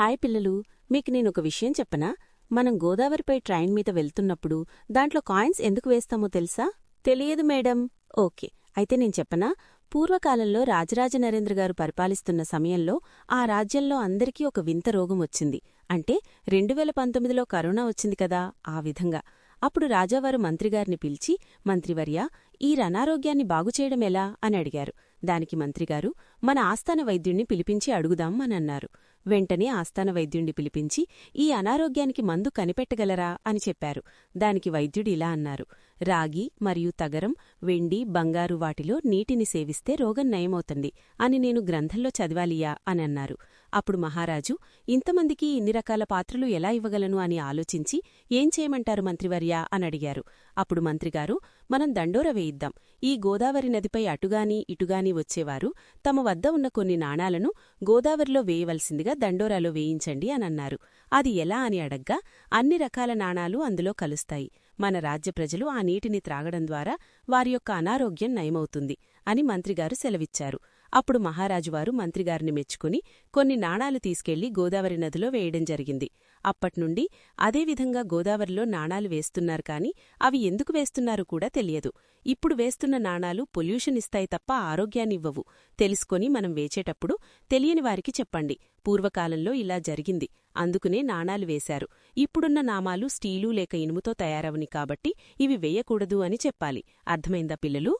Hi పిల్లలు మీకు నేనొక విషయం చెప్పనా? మనం గోదావరిపై ట్రైన్ మీద వెళ్తున్నప్పుడు దాంట్లో కాయిన్స్ ఎందుకు వేస్తామో తెలుసా? తెలియదు మేడం. ఓకే అయితే నేను చెప్పనా? పూర్వకాలంలో రాజరాజ నరేంద్ర గారు పరిపాలిస్తున్న సమయంలో ఆ రాజ్యంలో అందరికీ ఒక వింత రోగం వచ్చింది. అంటే రెండు వేల పంతొమ్మిదిలో కరోనా వచ్చింది కదా ఆ విధంగా. అప్పుడు రాజావారు మంత్రిగారిని పిలిచి మంత్రివర్య ఈ అనారోగ్యాన్ని బాగుచేయడమెలా అని అడిగారు. దానికి మంత్రిగారు మన ఆస్థాన వైద్యుణ్ణి పిలిపించి అడుగుదాం అని అన్నారు. వెంటనే ఆస్థాన వైద్యుణ్ణి పిలిపించి ఈ అనారోగ్యానికి మందు కనిపెట్టగలరా? అని చెప్పారు. దానికి వైద్యుడు ఇలా అన్నారు. రాగి మరియు తగరం వెండి బంగారు వాటిలో నీటిని సేవిస్తే రోగం నయమవుతుంది అని నేను గ్రంథంలో చదివాలియా? అని అన్నారు. అప్పుడు మహారాజు ఇంతమందికి ఇన్ని రకాల పాత్రలు ఎలా ఇవ్వగలను? అని ఆలోచించి ఏం చేయమంటారు మంత్రివర్యా? అని అడిగారు. అప్పుడు మంత్రిగారు మనం దండోర వేయిద్దాం. ఈ గోదావరి నదిపై అటుగాని ఇటుగాని వచ్చేవారు. తమ వద్ద ఉన్న కొన్ని నాణాలను గోదావరిలో వేయవలసిందిగా దండోరాలో వేయించండి అని అన్నారు అది ఎలా అని అడగ్గా అన్ని రకాల నాణాలు అందులో కలుస్తాయి. మన రాజ్య ప్రజలు ఆ నీటిని త్రాగడం ద్వారా వారి యొక్క అనారోగ్యం నయమవుతుంది అని మంత్రిగారు సెలవిచ్చారు. అప్పుడు మహారాజువారు మంత్రిగారిని మెచ్చుకుని కొన్ని నాణాలు తీసుకెళ్ళి గోదావరి నదిలో వేయడం జరిగింది. అప్పట్నుండి అదేవిధంగా గోదావరిలో నాణాలు వేస్తున్నారు కాని అవి ఎందుకు వేస్తున్నారు కూడా తెలియదు. ఇప్పుడు వేస్తున్న నాణాలు పొల్యూషన్ ఇస్తాయి తప్ప ఆరోగ్యాన్నివ్వవు తెలుసుకొని మనం వేచేటప్పుడు తెలియని వారికి చెప్పండి. పూర్వకాలంలో ఇలా జరిగింది. అందుకునే నాణాలు వేశారు. ఇప్పుడున్న నామాలు స్టీలు లేక ఇనుముతో తయారవని కాబట్టి ఇవి వేయకూడదు అని చెప్పాలి. అర్థమైందా పిల్లలు?